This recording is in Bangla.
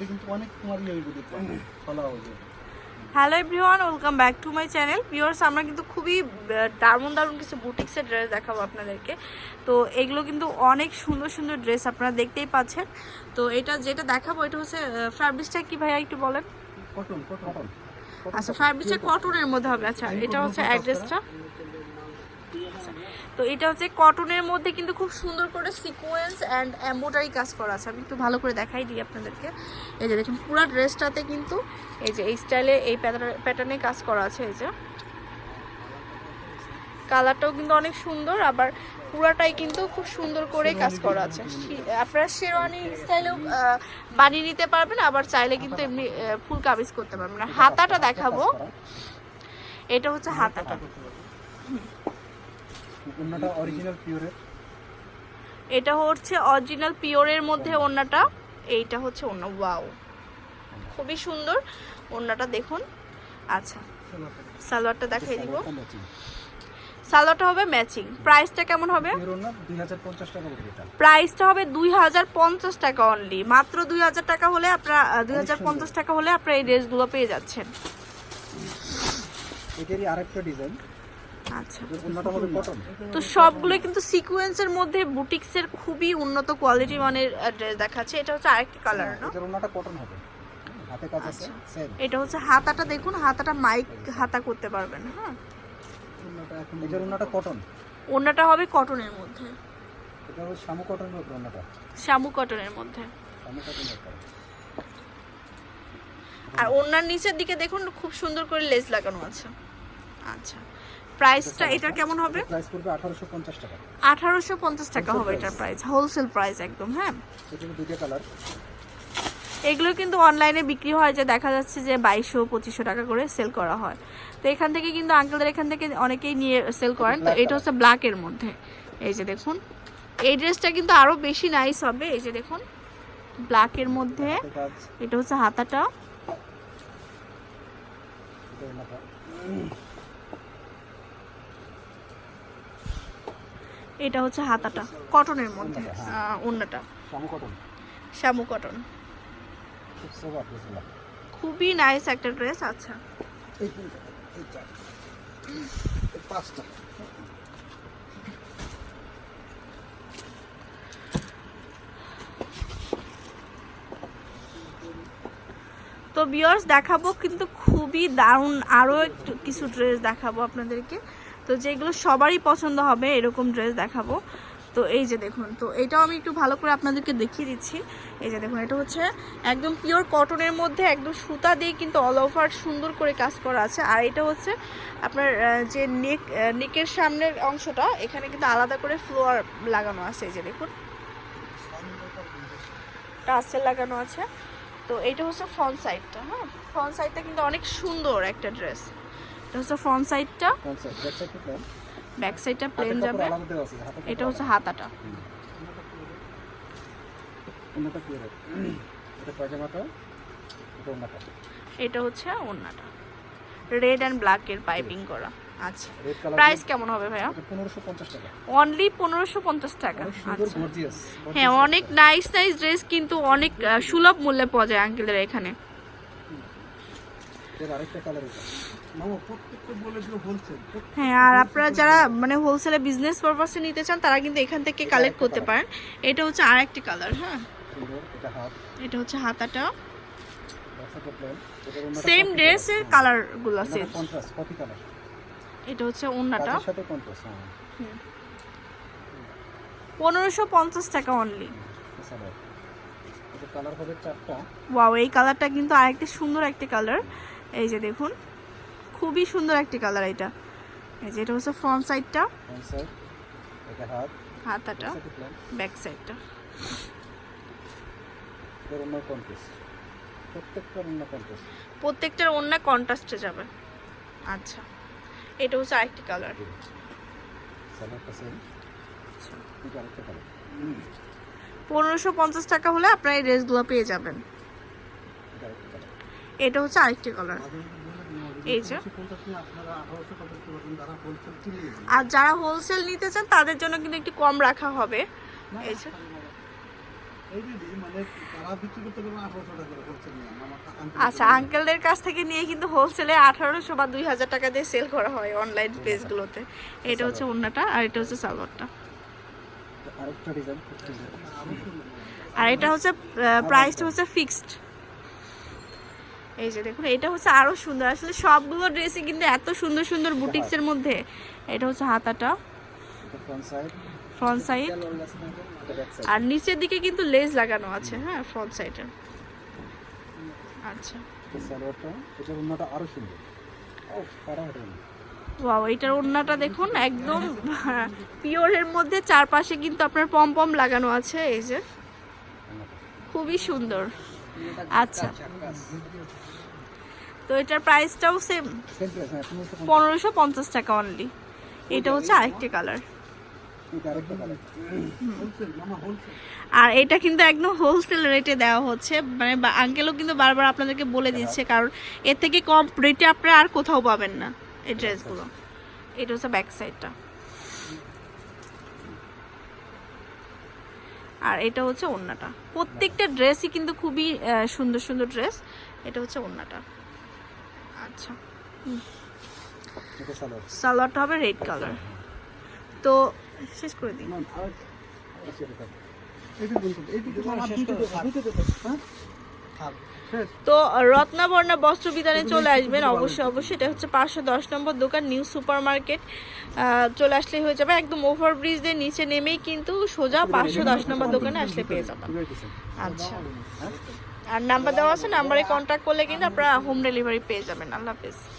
এটা কিন্তু অনেক তোমার ইয়ে হইব ফলা হবে hello everyone welcome back to my channel viewers আমরা কিন্তু খুবই দারুণ দারুণ কিছু বুটিক্সের ড্রেস দেখাবো আপনাদেরকে। তো এগুলো কিন্তু অনেক সুন্দর সুন্দর ড্রেস আপনারা দেখতেই পাচ্ছেন। তো এটা যেটা দেখাবো এটা হচ্ছে ফ্যাব্রিক্সটা কি ভাইয়া একটু বলেন? কটন কটন আচ্ছা ফ্যাব্রিকটা কটনের মধ্যে হবে। আচ্ছা এটা হচ্ছে অ্যাড্রেসটা তো এটা হচ্ছে কটনের মধ্যে কিন্তু খুব সুন্দর করে সিকোয়েন্স অ্যান্ড এম্বোটারি কাজ করা আছে। আমি একটু ভালো করে দেখাই দিই আপনাদেরকে। এই যে দেখুন, পুরো ড্রেসটাতে কিন্তু এই যে এই স্টাইলে এই প্যাটার্নে কাজ করা আছে এই যে। কালারটাও কিন্তু অনেক সুন্দর, আবার পুরাটাই কিন্তু খুব সুন্দর করে কাজ করা আছে। আপনারা শেরওয়ানি স্টাইলেও বানিয়ে নিতে পারবেন, আবার চাইলে কিন্তু এমনি ফুল কাবিজ করতে পারবেন। হাতাটা দেখাবো। এটা হচ্ছে হাতাটা। অন্যটা অরিজিনাল পিওরের এটা হচ্ছে অরিজিনাল পিওরের মধ্যে ওন্নাটা। এইটা হচ্ছে ওন্না ওয়াও খুবই সুন্দর। ওন্নাটা দেখুন। আচ্ছা সালোয়ারটা দেখাই দিব। সালোয়ারটা হবে ম্যাচিং প্রাইসটা কেমন হবে? প্রাইসটা হবে দুই হাজার পঞ্চাশ টাকা অনলি মাত্র দুই হাজার টাকা হলে আপনারা দুই হাজার পঞ্চাশ টাকা হলে আপনারা এই ড্রেসগুলো পেয়ে যাচ্ছেন। এটারই আরেকটা ডিজাইন আচ্ছা। কটন তো সবগুলো কিন্তু সিকোয়েন্সের মধ্যে বুটিক্সের খুবই উন্নত কোয়ালিটি মানের ড্রেস দেখাচ্ছে। এটা হচ্ছে আরেকটি কালার না কটন হবে। সেম এটা হচ্ছে হাতাটা দেখুন হাতাটা মাইক হাতা করতে পারবেন হ্যাঁ? কটন ওড়নাটা হবে কটনের মধ্যে। শামু কটনের উপর শামু কটনের মধ্যে। আর ওড়নার নিচের দিকে দেখুন খুব সুন্দর করে লেস লাগানো আছে। আচ্ছা। প্রাইসটা এটার কেমন হবে? প্রাইস পড়বে আঠারোশো পঞ্চাশ টাকা। আঠারোশো পঞ্চাশ টাকা হবে এটার প্রাইস হোলসেল প্রাইস একদম হ্যাঁ। এটার দুইটা কালার এগুলো কিন্তু অনলাইনে বিক্রি হয় যে দেখা যাচ্ছে যে বাইশশো পঁচিশশো টাকা করে সেল করা হয়। তো এখান থেকে কিন্তু আঙ্কেলদের এখান থেকে অনেকেই নিয়ে সেল করেন। তো এটা হচ্ছে ব্ল্যাকের মধ্যে। এই যে দেখুন এই ড্রেসটা কিন্তু আরও বেশি নাইস হবে। এই যে দেখুন ব্ল্যাকের মধ্যে। এটা হচ্ছে হাতাটা। এটা হচ্ছে হাতাটা কটনের মধ্যে কটন শ্যামু কটন খুবই নাইস একটা ড্রেস আচ্ছা। তো বিয়ার্স দেখাবো কিন্তু খুবই দারুণ আরও একটু কিছু ড্রেস দেখাবো আপনাদেরকে। তো যেগুলো সবারই পছন্দ হবে, এরকম ড্রেস দেখাবো। তো এই যে দেখুন, তো এটাও আমি একটু ভালো করে আপনাদেরকে দেখিয়ে দিচ্ছি। এই যে দেখুন, এটা হচ্ছে একদম পিওর কটনের মধ্যে একদম সুতা দিয়ে কিন্তু অল ওভার সুন্দর করে কাজ করা আছে। আর এটা হচ্ছে আপনার যে নেক নেকের সামনের অংশটা, এখানে কিন্তু আলাদা করে ফ্লোয়ার লাগানো আছে। এই যে দেখুন, টাসেল লাগানো আছে। তো এটা হচ্ছে ফ্রন্ট সাইডটা হ্যাঁ? ফ্রন্ট সাইডটা কিন্তু অনেক সুন্দর একটা ড্রেস এটা হচ্ছে ফ্রন্ট সাইডটা ব্যাক সাইডটা প্লেন যাবে। এটা হচ্ছে হাতাটা। এটা হচ্ছে ওড়নাটা রেড অ্যান্ড ব্ল্যাকের পাইপিং করা। আচ্ছা। প্রাইস কেমন হবে ভাইয়া? অনলি পনেরোশো পঞ্চাশ টাকা। আচ্ছা। হ্যাঁ অনেক নাইস নাইস ড্রেস কিন্তু অনেক সুলভ মূল্যে পাওয়া যায় আঙ্কেলের এখানে। আরেকটা কালার হ্যাঁ আর আপনারা যারা মানে হোলসেলে বিজনেস পারপাসে নিতে চান তারা কিন্তু এখান থেকে কালেক্ট করতে পারেন। এটা হচ্ছে আর একটি কালার হ্যাঁ এটা হচ্ছে হাতাটা সেম ড্রেসের কালারগুলো সেম কালার এটা হচ্ছে কন্ট্রাস্ট হ্যাঁ। পনেরোশো পঞ্চাশ টাকা অনলি কালার হবে চারটা। ওয়াও এই কালারটা কিন্তু আরেকটি সুন্দর একটি কালার এই যে দেখুন। খুবই সুন্দর একটি কালার এটা। এই যে এটা হচ্ছে ফ্রন্ট সাইডটা হাতাটা ব্যাক সাইডটা প্রত্যেকটার অন্য কন্ট্রাস্ট যাবে। আচ্ছা এটা হচ্ছে আরেকটি কালার কালার পনেরোশো পঞ্চাশ টাকা হলে আপনারা এই ড্রেসগুলো পেয়ে যাবেন। এটা হচ্ছে আরেকটি কালার এই যে। আর যারা হোলসেল নিতে চান তাদের জন্য কিন্তু একটু কম রাখা হবে। এই যে। মানে আঙ্কেল আচ্ছা আঙ্কেলদের কাছ থেকে নিয়ে কিন্তু হোলসেলে আঠারোশো বা দুই হাজার টাকা দিয়ে সেল করা হয় অনলাইন পেজগুলোতে এটা হচ্ছে অন্যটা আর এটা হচ্ছে সালোয়ারটা। আর এটা হচ্ছে প্রাইসটা হচ্ছে ফিক্সড এই যে দেখুন এটা হচ্ছে আরও সুন্দর। আসলে সবগুলো ড্রেসই কিন্তু এত সুন্দর সুন্দর বুটিক্সের মধ্যে। এটা হচ্ছে হাতাটা। ফ্রন্ট সাইড আর নিচের দিকে কিন্তু লেস লাগানো আছে হ্যাঁ ফ্রন্ট সাইডে আচ্ছা। আরও সুন্দর। ওয়াও এটার ওড়নাটা দেখুন একদম পিওরের মধ্যে চারপাশে কিন্তু আপনার পম পম লাগানো আছে এই যে। খুবই সুন্দর। আচ্ছা। তো এটার প্রাইসটাও সেম পনেরোশো পঞ্চাশ। টাকা অনলি এটা হচ্ছে আরেকটি কালার আর এটা কিন্তু একদম হোলসেল রেটে দেওয়া হচ্ছে। মানে আঙ্কেলও কিন্তু বারবার আপনাদেরকে বলে দিচ্ছে, কারণ এর থেকে কম রেটে আপনারা আর কোথাও পাবেন না। এই ড্রেসগুলো এটা হচ্ছে ব্যাক সাইডটা আর এটা হচ্ছে ওড়নাটা প্রত্যেকটা ড্রেসই কিন্তু খুবই সুন্দর সুন্দর ড্রেস এটা হচ্ছে ওড়নাটা আচ্ছা সালোয়ারটা হবে রেড কালার তো শেষ করে দিই তো রত্নাবর্ণা বস্ত্র বিধানে চলে আসবেন। অবশ্যই অবশ্যই। এটা হচ্ছে পাঁচশো দশ নম্বর দোকান নিউ সুপার মার্কেট চলে আসলেই হয়ে যাবে একদম ওভার ব্রিজ দিয়ে নিচে নেমেই কিন্তু সোজা পাঁচশো দশ নম্বর দোকানে আসলে পেয়ে যাবেন। আচ্ছা। আর নাম্বার দেওয়া আছে নাম্বারে কন্ট্যাক্ট করলে কিন্তু আপনারা হোম ডেলিভারি পেয়ে যাবেন। আল্লাহ হাফেজ।